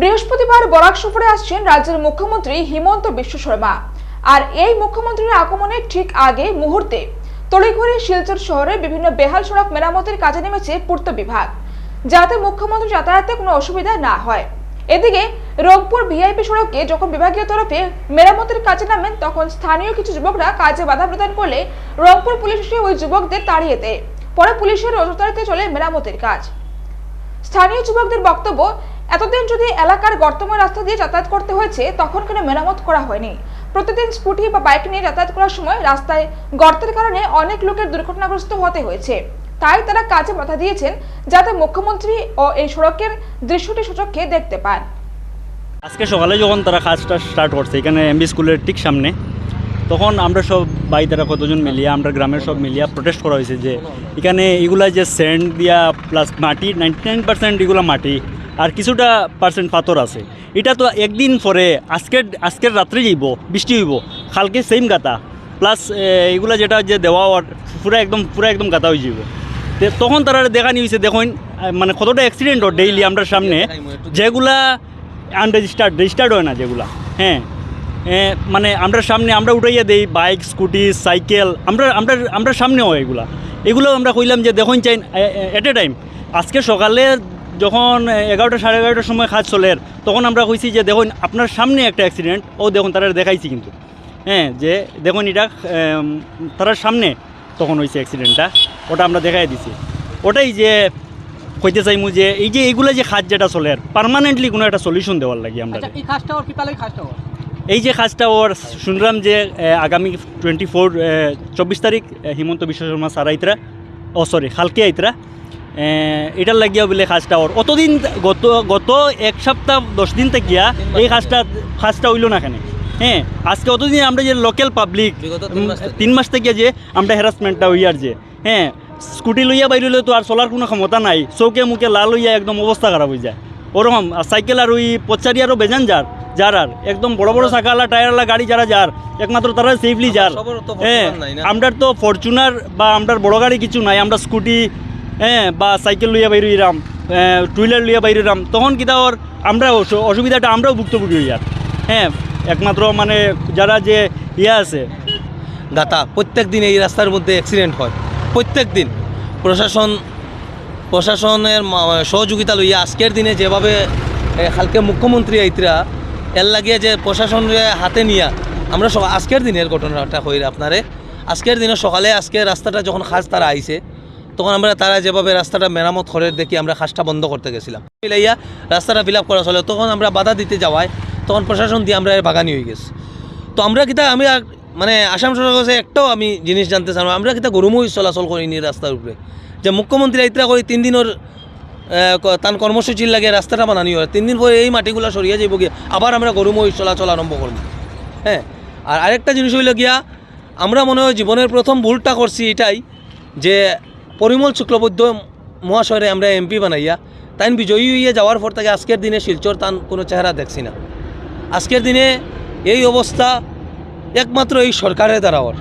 বৃহস্পতিবার বরাক সফরে আসছেন রাজ্যের মুখ্যমন্ত্রী হিমন্ত বিশ্ব শর্মা। আর এই মুখ্যমন্ত্রীর আগমনের ঠিক আগে মুহূর্তে তড়িঘড়ি শিলচর শহরে বিভিন্ন বেহাল সড়ক মেরামতের কাজে নেমেছে পূর্ত বিভাগ, যাতে মুখ্যমন্ত্রী যাতায়াতে কোনো অসুবিধা না হয়। এদিকে রংপুর ভিআইপি সড়কে যখন বিভাগীয় তরফে মেরামতের কাজে নামেন, তখন স্থানীয় কিছু যুবকরা কাজে বাধা প্রদান করলে রংপুর পুলিশ এসে ওই যুবকদের তাড়িয়ে দেয়। পরে পুলিশের নজরদারিতে চলে মেরামতের কাজ। স্থানীয় যুবকদের বক্তব্য এতদিন যদি এলাকার গর্তময় রাস্তা দিয়ে যাতায়াত করতে হয়েছে, তখন কেন মেরামত করা হয়নি? প্রতিদিন স্কুটি বা বাইক নিয়ে যাতায়াত করার সময় রাস্তায় গর্তের কারণে অনেক লোকের দুর্ঘটনাগ্রস্ত হতে হয়েছে। তাই তারা কাজে বাধা দিয়েছেন যাতে মুখ্যমন্ত্রী ও এই সড়কের দৃশ্যটি সূচককে দেখতে পান। আজকে সকালে যখন তারা কাজটা স্টার্ট করছে, এখানে এমবি স্কুলের ঠিক সামনে, তখন আমরা সব বাই তারা কতজন মিলিয়া, আমরা গ্রামের সব মিলিয়া প্রোটেস্ট করা হয়েছে যে এখানে এগুলা যে স্যান্ড দিয়া প্লাস মাটি নাইনটি নাইন পার্সেন্ট এগুলো মাটি আর কিছুটা পার্সেন্ট পাথর আছে। এটা তো একদিন পরে আজকের আজকের রাত্রে যাইব বৃষ্টি হইব, কালকে সেম গাতা। প্লাস এগুলা যেটা যে দেওয়া পুরা একদম পুরা একদম গাতা হয়ে যাব তখন তারা দেখা নিয়েছে দেখুন মানে কতটা অ্যাক্সিডেন্ট হয় ডেইলি আমরা সামনে। যেগুলা আনরেজিস্টার্ড রেজিস্টার্ড হয় না যেগুলা হ্যাঁ। মানে আমরা সামনে, আমরা উঠাইয়া দেই বাইক স্কুটি সাইকেল আমরা আমরা আমরা সামনে হয় এগুলা। এগুলো আমরা কইলাম যে, দেখুন, চাই এট এ টাইম আজকে সকালে যখন এগারোটা সাড়ে এগারোটার সময় কাজ চলে তখন আমরা কইছি যে দেখুন আপনার সামনে একটা অ্যাক্সিডেন্ট ও দেখুন তারা দেখাইছি কিন্তু। হ্যাঁ যে দেখুন এটা তারার সামনে। তখন হয়েছে অ্যাক্সিডেন্টটা ওটা আমরা দেখাই দিছি। ওটাই যে কইতে চাইমু যে এই যে এইগুলো যে খাত যেটা চলে পার্মানেন্টলি কোনো একটা সলিউশন দেওয়ার লাগে আমরা। আচ্ছা এই ওর কিতালে কাজটা ওর? এই যে কাজটা ওর শুনলাম যে আগামী টোয়েন্টি ফোর চব্বিশ তারিখ হিমন্ত বিশ্ব শর্মা স্যার আইতরা ও সরি খালকে আইতরা। এটার লাগিয়া বলে কাজটা ওর। অতদিন গত গত এক সপ্তাহ দশ দিন থেকে এই কাজটা কাজটা হইল না কেন। হ্যাঁ আজকে অতদিন আমরা যে লোকাল পাবলিক তিন মাস থেকে। যে আমরা হ্যারাসমেন্টটা হইয়ার যে। হ্যাঁ স্কুটি লইয়া বাইরে হইলে তো আর চলার কোনো ক্ষমতা নাই। চৌকে মুখে লাল হইয়া একদম অবস্থা খারাপ হয়ে যায়। ওরকম আর সাইকেল আর ওই পচারি আরও বেজান যার যার আর। একদম বড় বড় চাকালা টায়ারলা গাড়ি যারা যার একমাত্র তারা সেফলি যার। হ্যাঁ? আমরার তো ফরচুনার বা আমরার বড় গাড়ি কিছু নাই। আমরা স্কুটি হ্যাঁ বা সাইকেল লইয়া বাইরে ইরাম টু হুইলার লইয়া বাইরে ইরাম তখন কিতা ওর আমরা অসু- অসুবিধাটা আমরাও ভুক্তভোগী হই আর হ্যাঁ একমাত্র মানে যারা যে ইয়ে আছে। গাতা প্রত্যেক দিন এই রাস্তার মধ্যে অ্যাক্সিডেন্ট হয়। প্রত্যেক দিন। প্রশাসন প্রশাসনের সহযোগিতা লইয়া আজকের দিনে যেভাবে এ, কালকে মুখ্যমন্ত্রী আইতরা এর লাগিয়ে যে প্রশাসনের হাতে নিয়া আমরা আজকের দিনের ঘটনাটা হই আপনারে আজকের দিনে সকালে আজকে রাস্তাটা যখন খাস তারা আইছে তখন আমরা তারা যেভাবে রাস্তাটা মেরামত করে দেখি, আমরা খাসটা বন্ধ করতে গেছিলাম। মিলাইয়া রাস্তাটা ফিল আপ করা চলে, তখন আমরা বাধা দিতে যাওয়ায় তখন প্রশাসন দিয়ে আমরা এর বাগানি হয়ে গেছি। তো আমরা কিতা, আমি মানে আসাম সরকার কাছে একটাও আমি জিনিস জানতে চাই আমরা কিতা গরুমই চলাচল করি করিনি রাস্তার উপরে। যে মুখ্যমন্ত্রী আইতরা করি তিন দিনের তান কর্মসূচির লাগে রাস্তাটা বানানি হয়, তিন দিন পরে এই মাটিগুলো সরিয়ে যাইব গিয়া আবার আমরা গরুমই চলাচল আরম্ভ করব। হ্যাঁ আর আরেকটা জিনিস হইল গিয়া, আমরা মনে হয় জীবনের প্রথম ভুলটা করছি এটাই যে পরিমল শুক্লবৈদ্য মহাশয়রে আমরা এমপি বানাইয়া, তাইন বিজয়ী হইয়া যাওয়ার পর তাকে আজকের দিনে শিলচর তান কোনো চেহারা দেখছি না। আজকের দিনে এই অবস্থা একমাত্র এই সরকারের দ্বারা ওর